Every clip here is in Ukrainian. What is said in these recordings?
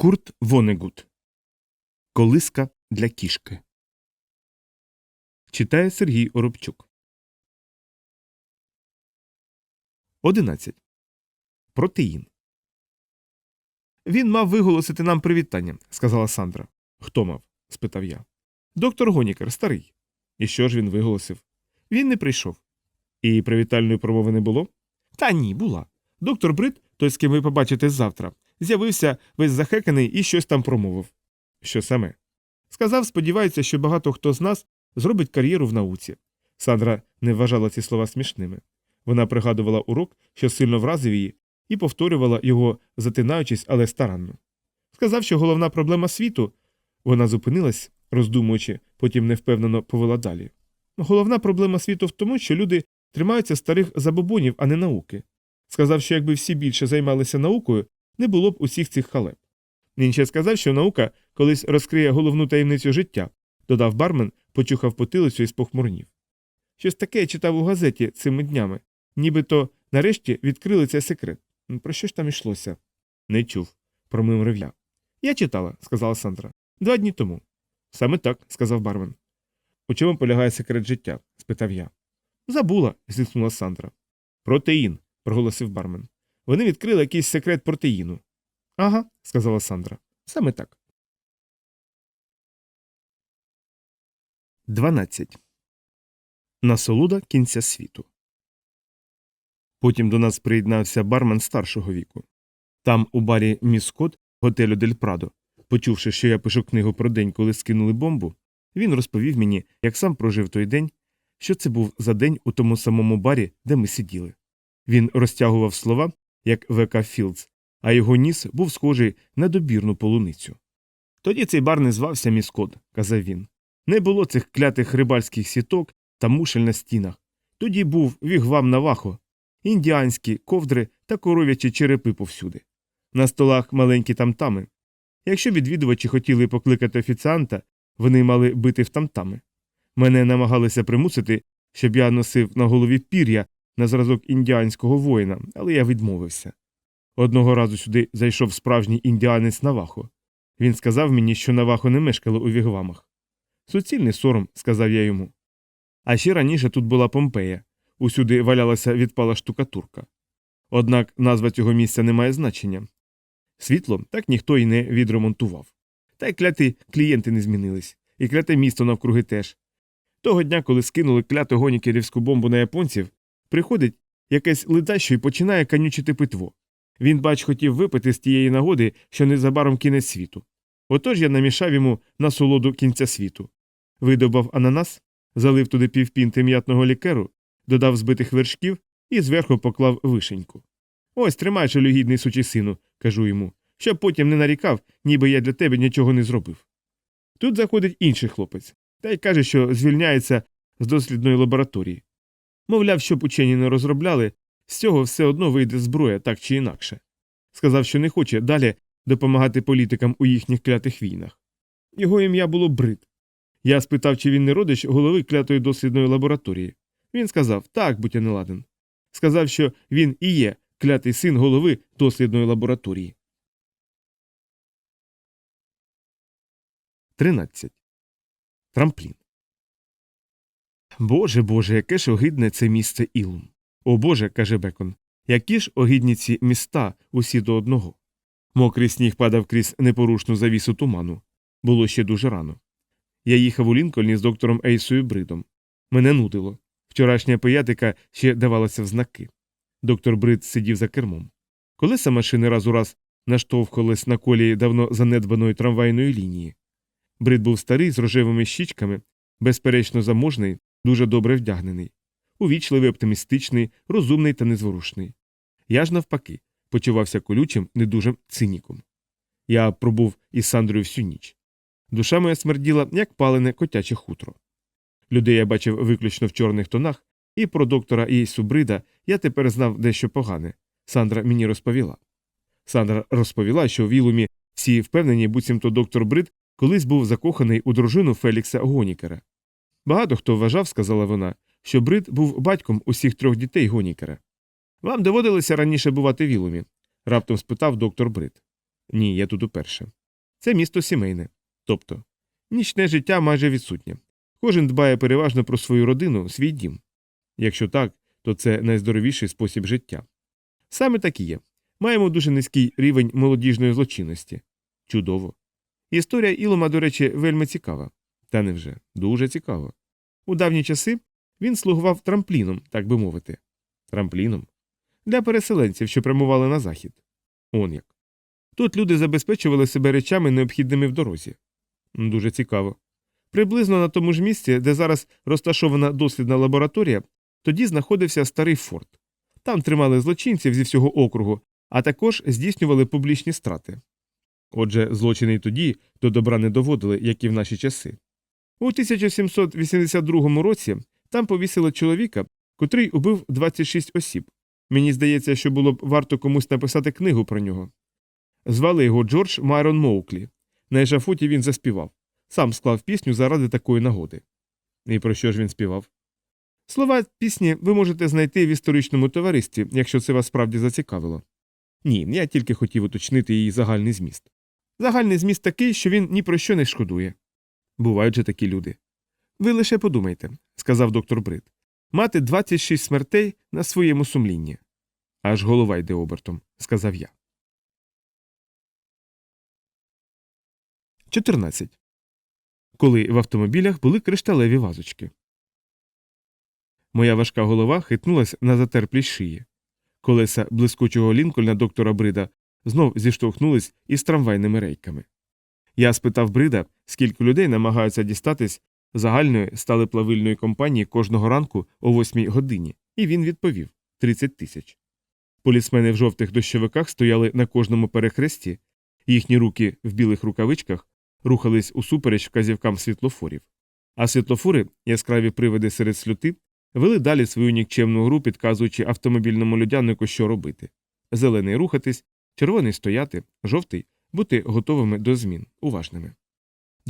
Курт Вонегут. Колиска для кішки. Читає Сергій Оробчук. 11. Протеїн. Він мав виголосити нам привітання, сказала Сандра. Хто мав? спитав я. Доктор Гонікер, старий. І що ж він виголосив? Він не прийшов. І привітальної промови не було? Та ні, була. Доктор Брит, той, з ким ви побачите завтра, з'явився весь захеканий і щось там промовив. Що саме? Сказав, сподівається, що багато хто з нас зробить кар'єру в науці. Сандра не вважала ці слова смішними. Вона пригадувала урок, що сильно вразив її, і повторювала його, затинаючись, але старанно. Сказав, що головна проблема світу. Вона зупинилась, роздумуючи, потім невпевнено повела далі. Головна проблема світу в тому, що люди тримаються старих забобонів, а не науки. Сказав, що якби всі більше займалися наукою, не було б усіх цих халеп. Він ще сказав, що наука колись розкриє головну таємницю життя, додав бармен, почухав потилицю і спохмурнів. Щось таке я читав у газеті цими днями, нібито нарешті відкрили цей секрет. Про що ж там йшлося? Не чув, промимрив я. Я читала, сказала Сандра. Два дні тому. Саме так, сказав бармен. У чому полягає секрет життя? спитав я. Забула, зіткнула Сандра. Протеїн, проголосив бармен. Вони відкрили якийсь секрет протеїну. Ага, сказала Сандра. Саме так. 12. Насолода кінця світу. Потім до нас приєднався бармен старшого віку. Там, у барі Міскот, готелю Дель Прадо, почувши, що я пишу книгу про день, коли скинули бомбу, він розповів мені, як сам прожив той день, що це був за день у тому самому барі, де ми сиділи. Він розтягував слова, як В.К. Філдс, а його ніс був схожий на добірну полуницю. Тоді цей бар не звався Міскот, казав він. Не було цих клятих рибальських сіток та мушель на стінах. Тоді був вігвам Навахо, індіанські ковдри та коров'ячі черепи повсюди. На столах маленькі тамтами. Якщо відвідувачі хотіли покликати офіціанта, вони мали бити в тамтами. Мене намагалися примусити, щоб я носив на голові пір'я на зразок індіанського воїна, але я відмовився. Одного разу сюди зайшов справжній індіанець Навахо. Він сказав мені, що Навахо не мешкало у вігвамах. Суцільний сором, сказав я йому. А ще раніше тут була Помпея, усюди валялася відпала штукатурка. Однак назва цього місця не має значення. Світло так ніхто й не відремонтував. Та й кляті клієнти не змінились, і кляте місто навкруги теж. Того дня, коли скинули кляту гонікерівську бомбу на японців, приходить якесь ледащо і починає канючити питво. Він, бач, хотів випити з тієї нагоди, що незабаром кінець світу. Отож я намішав йому насолоду кінця світу. Видобав ананас, залив туди півпінти м'ятного лікеру, додав збитих вершків і зверху поклав вишеньку. Ось тримай, жалюгідний сучий сину, кажу йому, щоб потім не нарікав, ніби я для тебе нічого не зробив. Тут заходить інший хлопець, та й каже, що звільняється з дослідної лабораторії. Мовляв, щоб учені не розробляли, з цього все одно вийде зброя так чи інакше. Сказав, що не хоче далі допомагати політикам у їхніх клятих війнах. Його ім'я було Брит. Я спитав, чи він не родич голови клятої дослідної лабораторії. Він сказав так, будь я не ладен. Сказав, що він і є клятий син голови дослідної лабораторії. 13. Трамплін. Боже Боже, яке ж огидне це місце Ілум. О Боже, каже Бекон, які ж огидні ці міста усі до одного. Мокрий сніг падав крізь непорушну завісу туману. Було ще дуже рано. Я їхав у Лінкольні з доктором Ейсою Бридом. Мене нудило. Вчорашня пиятика ще давалася в знаки. Доктор Брид сидів за кермом. Колеса машини раз у раз наштовхувались на колії давно занедбаної трамвайної лінії. Брид був старий з рожевими щічками, безперечно заможний, дуже добре вдягнений, увічливий, оптимістичний, розумний та незворушний. Я ж, навпаки, почувався колючим, недужим циніком. Я пробув із Сандрою всю ніч. Душа моя смерділа, як палене котяче хутро. Людей я бачив виключно в чорних тонах, і про доктора і Субрида я тепер знав дещо погане. Сандра мені розповіла. Сандра розповіла, що в Ілумі всі впевнені, буцімто доктор Брид колись був закоханий у дружину Фелікса Гонікера. Багато хто вважав, сказала вона, що Брид був батьком усіх трьох дітей Гонікера. Вам доводилося раніше бувати в Ілумі? раптом спитав доктор Брид. Ні, я тут уперше. Це місто сімейне. Тобто, нічне життя майже відсутнє. Кожен дбає переважно про свою родину, свій дім. Якщо так, то це найздоровіший спосіб життя. Саме так і є. Маємо дуже низький рівень молодіжної злочинності. Чудово. Історія Ілома, до речі, вельми цікава. Та невже? Дуже цікаво. У давні часи він слугував трампліном, так би мовити. Трампліном? Для переселенців, що прямували на захід. Он як. Тут люди забезпечували себе речами, необхідними в дорозі. Дуже цікаво. Приблизно на тому ж місці, де зараз розташована дослідна лабораторія, тоді знаходився старий форт. Там тримали злочинців зі всього округу, а також здійснювали публічні страти. Отже, злочини й тоді до добра не доводили, як і в наші часи. У 1782 році там повісили чоловіка, котрий убив 26 осіб. Мені здається, що було б варто комусь написати книгу про нього. Звали його Джордж Майрон Моуклі. На ешафоті він заспівав. Сам склав пісню заради такої нагоди. І про що ж він співав? Слова пісні ви можете знайти в історичному товаристві, якщо це вас справді зацікавило. Ні, я тільки хотів уточнити її загальний зміст. Загальний зміст такий, що він ні про що не шкодує. Бувають же такі люди. Ви лише подумайте, сказав доктор Брит. Мати 26 смертей на своєму сумлінні. Аж голова йде обертом, сказав я. 14. Коли в автомобілях були кришталеві вазочки. Моя важка голова хитнулась на затерплій шиї. Колеса блискучого лінкольна доктора Брида знов зіштовхнулись із трамвайними рейками. Я спитав Брида, скільки людей намагаються дістатись загальної сталеплавильної компанії кожного ранку о 8 годині, і він відповів 30 тисяч. Полісмени в жовтих дощовиках стояли на кожному перехресті, їхні руки в білих рукавичках рухались усупереч вказівкам світлофорів. А світлофори, яскраві привиди серед сльоти, вели далі свою нікчемну гру, підказуючи автомобільному людянику, що робити зелений рухатись, червоний стояти, жовтий бути готовими до змін, уважними.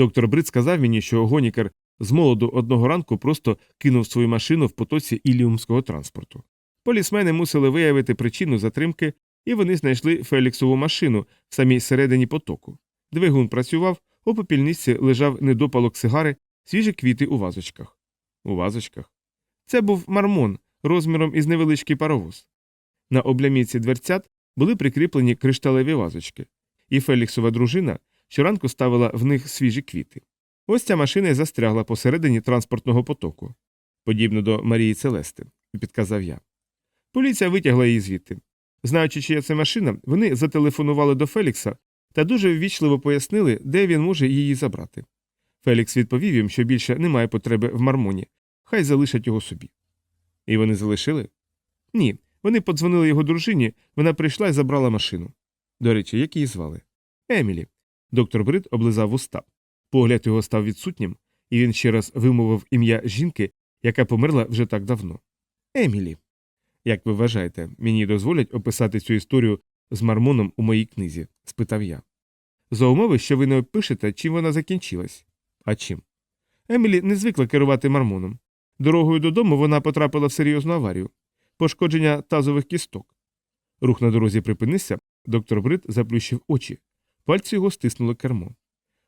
Доктор Брит сказав мені, що Гонікер з молоду одного ранку просто кинув свою машину в потоці іліумського транспорту. Полісмени мусили виявити причину затримки, і вони знайшли Феліксову машину в самій середині потоку. Двигун працював, у попільниці лежав недопалок сигари, свіжі квіти у вазочках. У вазочках. Це був мармон розміром із невеличкий паровоз. На обляміці дверцят були прикріплені кришталеві вазочки, і Феліксова дружина щоранку ставила в них свіжі квіти. Ось ця машина й застрягла посередині транспортного потоку, подібно до Марії Целести, підказав я. Поліція витягла її звідти. Знаючи, чия це машина, вони зателефонували до Фелікса та дуже ввічливо пояснили, де він може її забрати. Фелікс відповів їм, що більше немає потреби в мармоні, хай залишать його собі. І вони залишили? Ні. Вони подзвонили його дружині, вона прийшла і забрала машину. До речі, як її звали? Емілі. Доктор Брид облизав вуста. Погляд його став відсутнім, і він ще раз вимовив ім'я жінки, яка померла вже так давно. Емілі. Як ви вважаєте, мені дозволять описати цю історію з мармоном у моїй книзі? спитав я. За умови, що ви не опишете, чим вона закінчилась. А чим? Емілі не звикла керувати мармоном. Дорогою додому вона потрапила в серйозну аварію пошкодження тазових кісток. Рух на дорозі припинився, доктор Брит заплющив очі. Пальці його стиснуло кермо.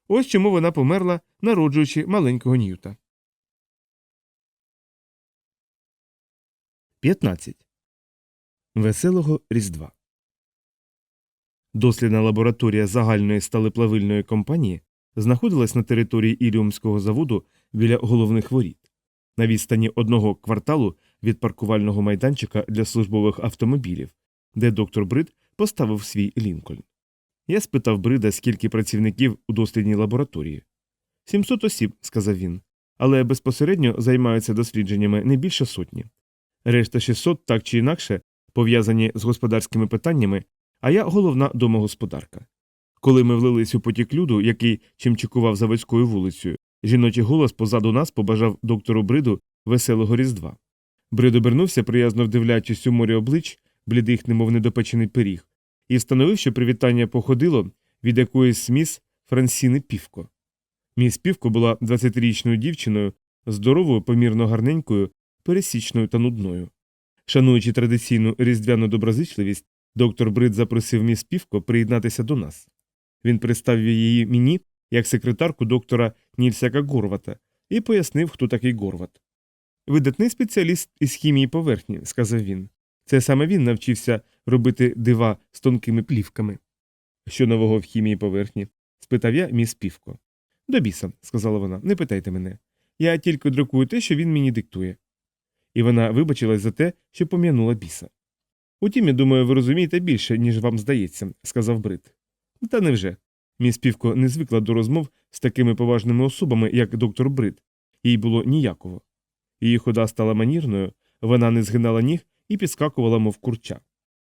Ось чому вона померла, народжуючи маленького Ньюта. 15. Веселого Різдва. Дослідна лабораторія загальної сталеплавильної компанії знаходилась на території Іліумського заводу біля головних воріт. На відстані одного кварталу від паркувального майданчика для службових автомобілів, де доктор Брид поставив свій Лінкольн. Я спитав Брида, скільки працівників у дослідній лабораторії. Сімсот осіб, сказав він, але безпосередньо займаються дослідженнями не більше сотні. Решта 600 так чи інакше пов'язані з господарськими питаннями, а я головна домогосподарка. Коли ми влились у потік люду, який чимчикував заводською вулицею, жіночий голос позаду нас побажав доктору Бриду веселого різдва. Брид обернувся, приязно вдивляючись у морі облич, блідих, немов недопечений пиріг, і встановив, що привітання походило від якоїсь міс Франсіни Півко. Міс Півко була 20-річною дівчиною, здоровою, помірно гарненькою, пересічною та нудною. Шануючи традиційну різдвяну доброзичливість, доктор Брид запросив міс Півко приєднатися до нас. Він представив її мені як секретарку доктора Нільсяка Горвата і пояснив, хто такий Горват. Видатний спеціаліст із хімії поверхні, сказав він. Це саме він навчився робити дива з тонкими плівками. Що нового в хімії поверхні? спитав я міс Півко. До біса, сказала вона, не питайте мене. Я тільки друкую те, що він мені диктує. І вона вибачилась за те, що пом'янула біса. Утім, я думаю, ви розумієте більше, ніж вам здається, сказав Брит. Та невже? Міс Півко не звикла до розмов з такими поважними особами, як доктор Брит. Їй було ніякого. Її хода стала манірною, вона не згинала ніг і підскакувала, мов курча.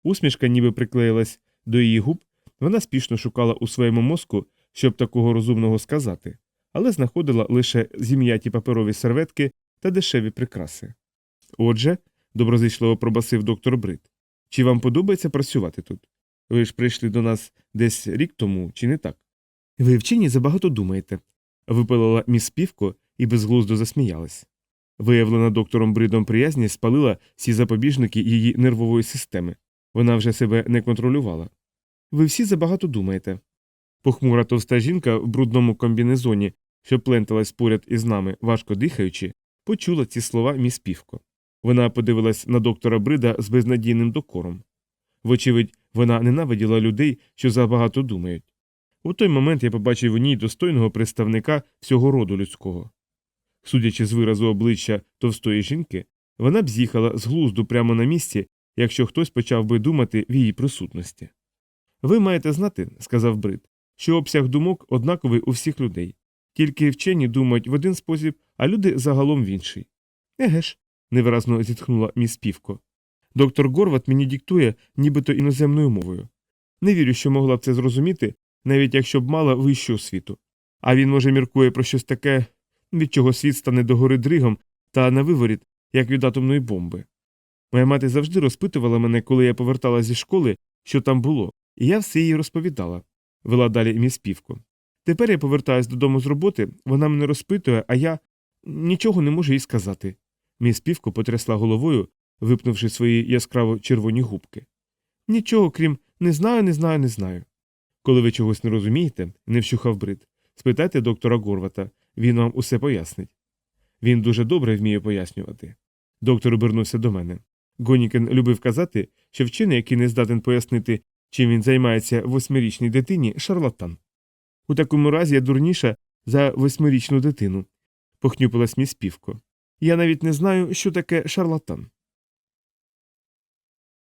Усмішка ніби приклеїлась до її губ, вона спішно шукала у своєму мозку, щоб такого розумного сказати, але знаходила лише зім'яті паперові серветки та дешеві прикраси. Отже, доброзичливо пробасив доктор Брит, чи вам подобається працювати тут? Ви ж прийшли до нас десь рік тому, чи не так? Ви вчені забагато думаєте, випалила міс Півко і безглуздо засміялась. Виявлена доктором Бридом приязність спалила всі запобіжники її нервової системи. Вона вже себе не контролювала. Ви всі забагато думаєте. Похмура товста жінка в брудному комбінезоні, що пленталась поряд із нами, важко дихаючи, почула ці слова міс Півко. Вона подивилась на доктора Брида з безнадійним докором. Вочевидь, вона ненавиділа людей, що забагато думають. У той момент я побачив у ній достойного представника всього роду людського. Судячи з виразу обличчя товстої жінки, вона б з'їхала з глузду прямо на місці, якщо хтось почав би думати в її присутності. Ви маєте знати, сказав Брит, що обсяг думок однаковий у всіх людей. Тільки вчені думають в один спосіб, а люди загалом в інший. Еге ж, невиразно зітхнула міс Півко. Доктор Горват мені диктує, нібито іноземною мовою. Не вірю, що могла б це зрозуміти, навіть якщо б мала вищу освіту. А він, може, міркує про щось таке, від чого світ стане догори дригом та на виворіт, як від атомної бомби. Моя мати завжди розпитувала мене, коли я поверталася зі школи, що там було, і я все їй розповідала, вела далі міс Півко. Тепер я повертаюсь додому з роботи, вона мене розпитує, а я нічого не можу їй сказати. Міс Півко потрясла головою, випнувши свої яскраво червоні губки. Нічого, крім не знаю, не знаю, не знаю. Коли ви чогось не розумієте, не вщухав брит, спитайте доктора Горвата, він вам усе пояснить. Він дуже добре вміє пояснювати. Доктор обернувся до мене. Гонікен любив казати, що вчений, який не здатен пояснити, чим він займається восьмирічній дитині, шарлатан. У такому разі я дурніша за восьмирічну дитину, похнюпилась міс Півко. Я навіть не знаю, що таке шарлатан.